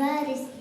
а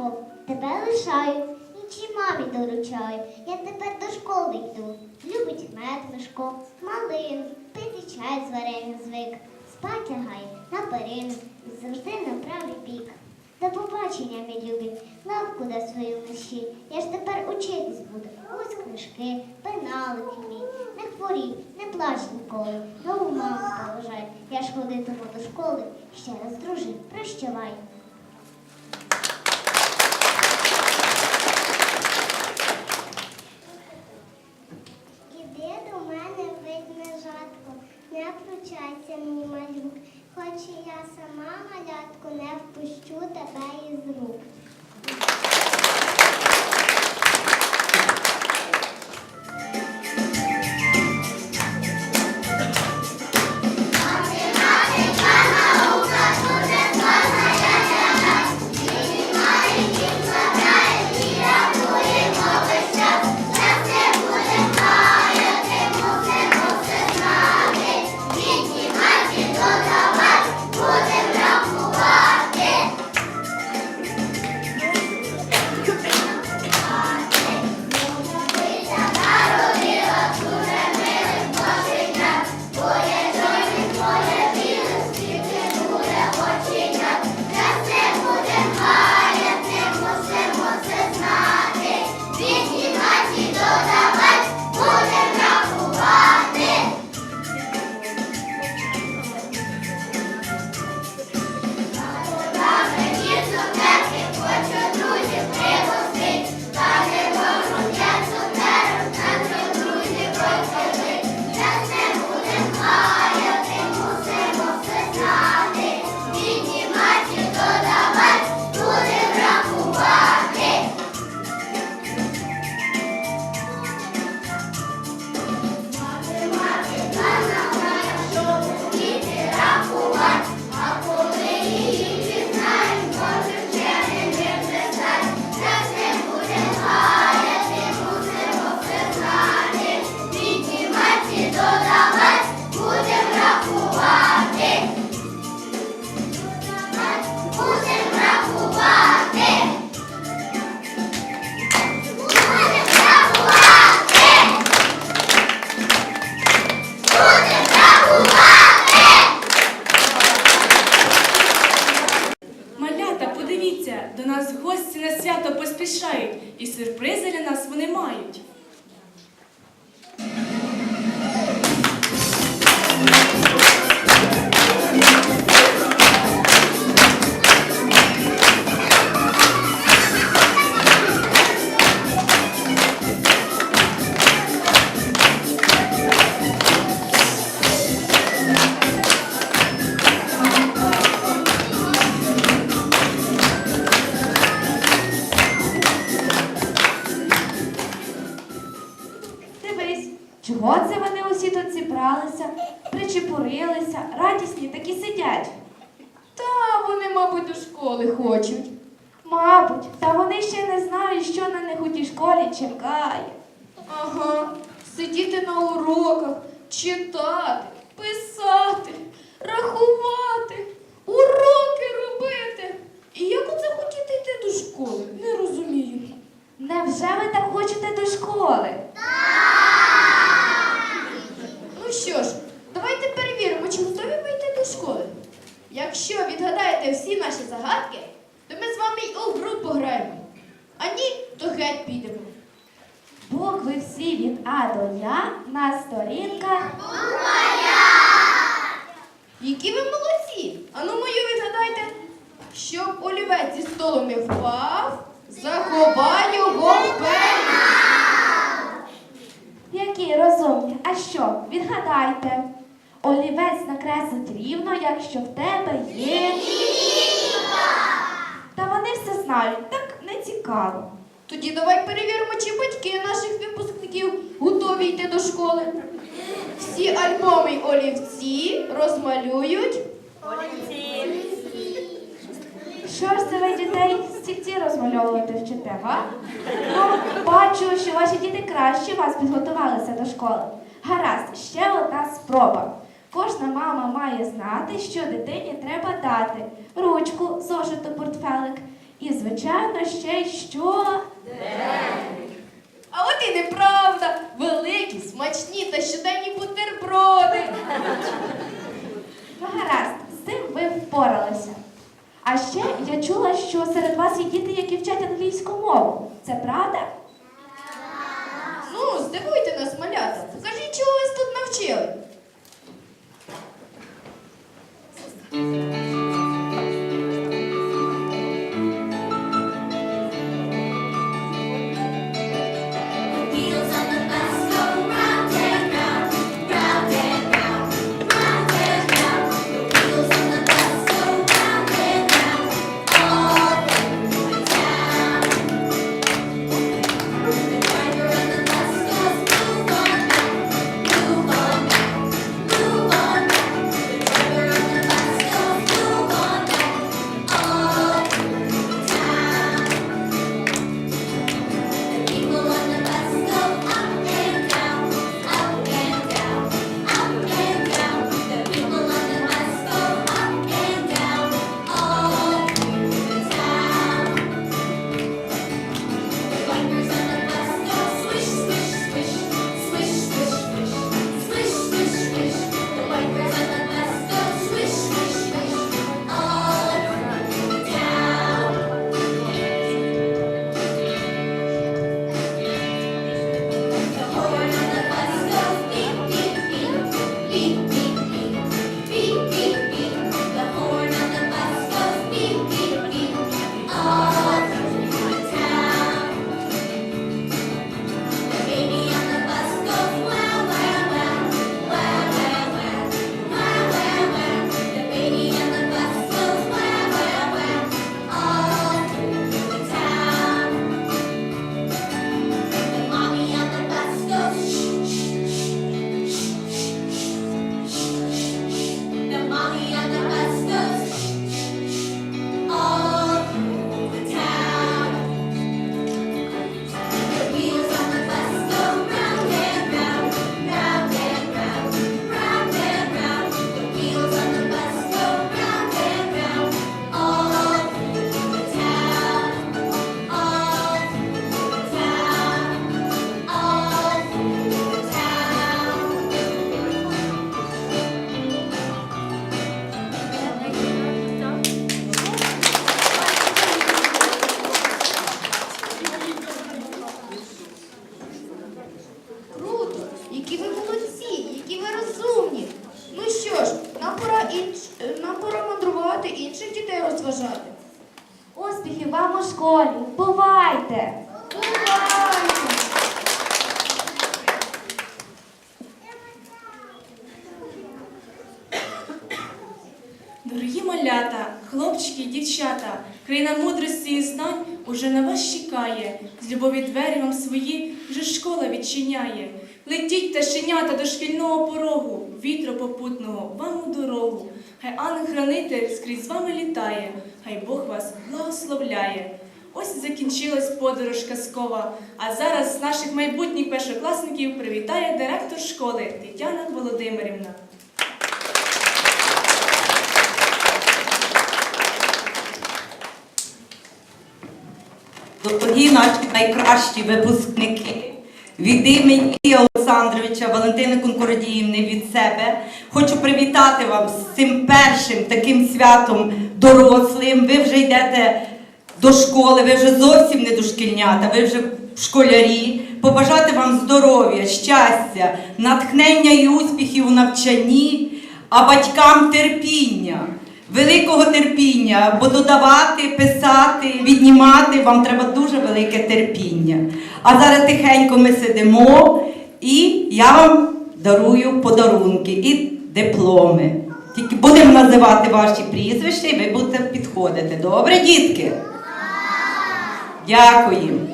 Мишко, тебе лишаю, іншій мамі доручаю. Я тепер до школи йду. Любить мед Мишко, малину, пити чай з варенням звик, спать лягає на перину завжди на правий бік. До побачення, мій любі, лавку на свою миші. Я ж тепер учитись буду. Ось книжки, пеналики мій. Не хворій, не плач ніколи. Нову маму поважай. Я ж ходитиму до школи. Ще раз, друже, прощавай. Не тебе із школі чекає. Ага, сидіти на уроках, читати, писати, рахувати, уроки робити. І як оце хотіти йти до школи? Не розумію. Невже ви так хочете до школи? Ну що ж, давайте перевіримо, чи готові ви йти до школи. Якщо відгадаєте всі наші загадки, то ми з вами й у гру пограємо. А ні, то геть підемо. Букви всі від А до Я на сторінках. Які ви молодці! Ану мою відгадайте, щоб олівець зі столу не впав, заховай його в пені. Які розумні. А що? Відгадайте. Олівець накреслить рівно, якщо в тебе є. Та вони все знають, так не цікаво. Тоді давай перевіримо, чи батьки наших випускників готові йти до школи. Всі альбоми олівці розмалюють. Що ж це ви дітей стільці розмальовувати вчите, га? Ну, бачу, що ваші діти краще вас підготувалися до школи. Гаразд, ще одна спроба. Кожна мама має знати, що дитині треба дати ручку, зошиту, портфелик І, звичайно, ще й що? А от і неправда. Великі, смачні та щоденні бутерброди. Ну, гаразд, з цим ви впоралися. А ще я чула, що серед вас є діти, які вчать англійську мову. Це правда? Ну, здивуйте нас, малята. Покажіть, чого вас тут навчили. Інш... нам пора мандрувати інших дітей розважати. Успіхів вам у школі! Бувайте! Бувайте! Дорогі малята, хлопчики дівчата, країна мудрості і знань уже на вас чекає. З любові двері вам свої вже школа відчиняє. Летіть пташенята до шкільного порогу, вітру попутного вам у дорогу. Хай ангел-хранитель скрізь з вами літає, хай Бог вас благословляє. Ось закінчилась подорож казкова. А зараз наших майбутніх першокласників привітає директор школи Тетяна Володимирівна. Дорогі наші найкращі випускники, від імені Олександровича, Валентини Конкордіївни від себе хочу привітати вас з цим першим таким святом дорослим. Ви вже йдете до школи, ви вже зовсім не дошкільнята, ви вже школярі. Побажати вам здоров'я, щастя, натхнення і успіхів у навчанні, а батькам терпіння великого терпіння, бо додавати, писати, віднімати вам треба дуже велике терпіння. А зараз тихенько ми сидимо, і я вам дарую подарунки і дипломи. Тільки будемо називати ваші прізвища, і ви будете підходити. Добре, дітки? Дякую.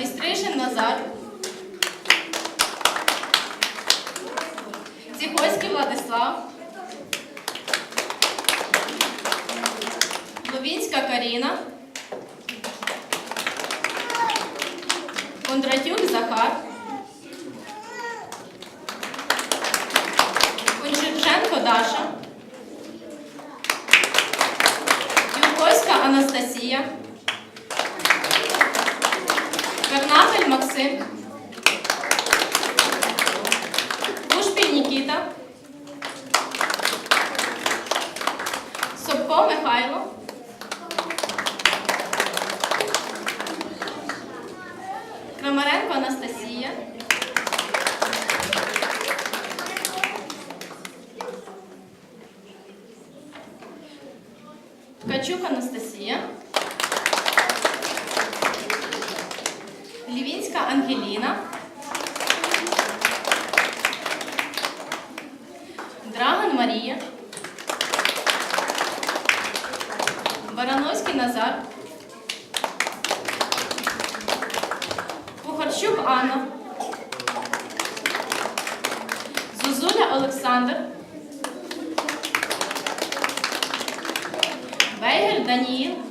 Майстришин Назар. Ціхоський Владислав. Ловінська Каріна. Кондратюк Захар. Петро Михайло. Кравчук Анна. Зозуля Олександр. Бейгер Даніїл.